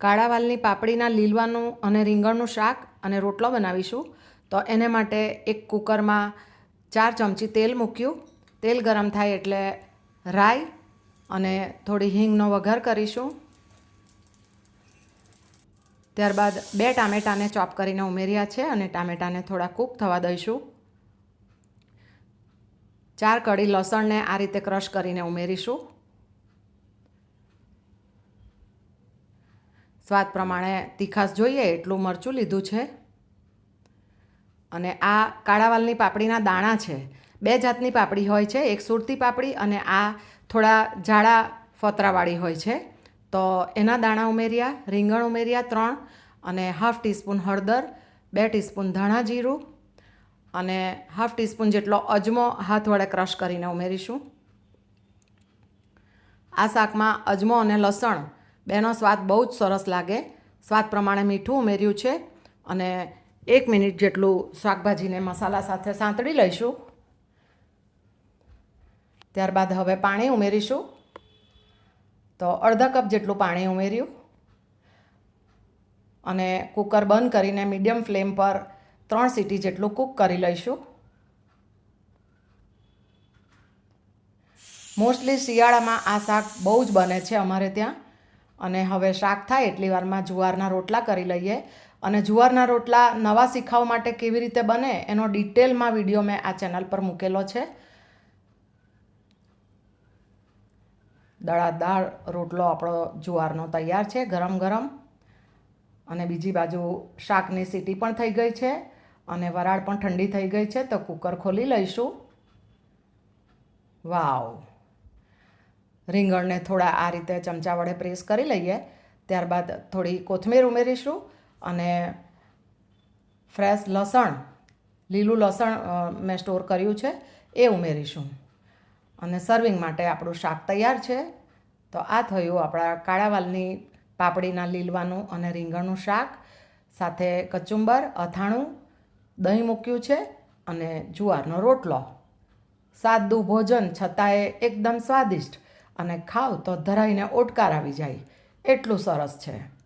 કાળા વાલની પાપડીના લીલવાનું અને રીંગણનું શાક અને રોટલો બનાવીશું. તો એને માટે એક કુકરમાં ચાર ચમચી તેલ મૂક્યું. તેલ ગરમ થાય એટલે રાઈ અને થોડી હિંગનો વઘાર કરીશું. ત્યારબાદ બે ટામેટાને ચોપ કરીને ઉમેર્યા છે અને ટામેટાને થોડા કૂક થવા દઈશું. ચાર કડી લસણને આ રીતે ક્રશ કરીને ઉમેરીશું. સ્વાદ પ્રમાણે તીખાસ જોઈએ, એટલું મરચું લીધું છે. અને આ કાળા વાલની પાપડીના દાણા છે. બે જાતની પાપડી હોય છે, એક સુરતી પાપડી અને આ થોડા જાડા ફતરાવાળી હોય છે. તો એના દાણા ઉમેર્યા, રીંગણ ઉમેર્યા ત્રણ અને હાફ ટીસ્પૂન હળદર, બે ટીસ્પૂન ધાણા જીરું અને હાફ ટીસ્પૂન જેટલો અજમો હાથ વડે ક્રશ કરીને ઉમેરીશું. આ શાકમાં અજમો અને લસણ બેનો સ્વાદ બહુ જ સરસ લાગે. સ્વાદ પ્રમાણે મીઠું ઉમેર્યું છે અને એક મિનિટ જેટલું શાકભાજીને મસાલા સાથે સાંતળી લઈશું. ત્યારબાદ હવે પાણી ઉમેરીશું. તો અડધા કપ જેટલું પાણી ઉમેર્યું. અને કુકર બંધ કરીને મીડિયમ ફ્લેમ પર ત્રણ સીટી જેટલું કૂક કરી લઈશું. મોસ્ટલી શિયાળામાં આ શાક બહુ જ બને છે અમારે ત્યાં. અને હવે શાક થાય એટલી વારમાં જુવારના રોટલા કરી લઈએ. અને જુવારના રોટલા નવા શીખાવ માટે કેવી રીતે બને એનો ડિટેલમાં વીડિયો મેં આ ચેનલ પર મૂકેલો છે. દળાદાળ રોટલો આપણો જુવારનો તૈયાર છે, ગરમ ગરમ. અને બીજી બાજુ શાકની સીટી પણ થઈ ગઈ છે અને વરાળ પણ ઠંડી થઈ ગઈ છે, તો કુકર ખોલી લઈશું. વાવ! રીંગણને થોડા આ રીતે ચમચા વડે પ્રેસ કરી લઈએ. ત્યારબાદ થોડી કોથમીર ઉમેરીશું અને ફ્રેશ લસણ, લીલું લસણ મેં સ્ટોર કર્યું છે, એ ઉમેરીશું. અને સર્વિંગ માટે આપણું શાક તૈયાર છે. તો આ થયું આપણા કાળા વાલની પાપડીના લીલવાનું અને રીંગણનું શાક. સાથે કચુંબર, અથાણું, દહીં મૂક્યું છે અને જુવારનો રોટલો. સાદું ભોજન છતાંય એકદમ સ્વાદિષ્ટ અને ખાવ તો ધરાઈને ઓટકાર આવી જાય. એટલું સરસ છે.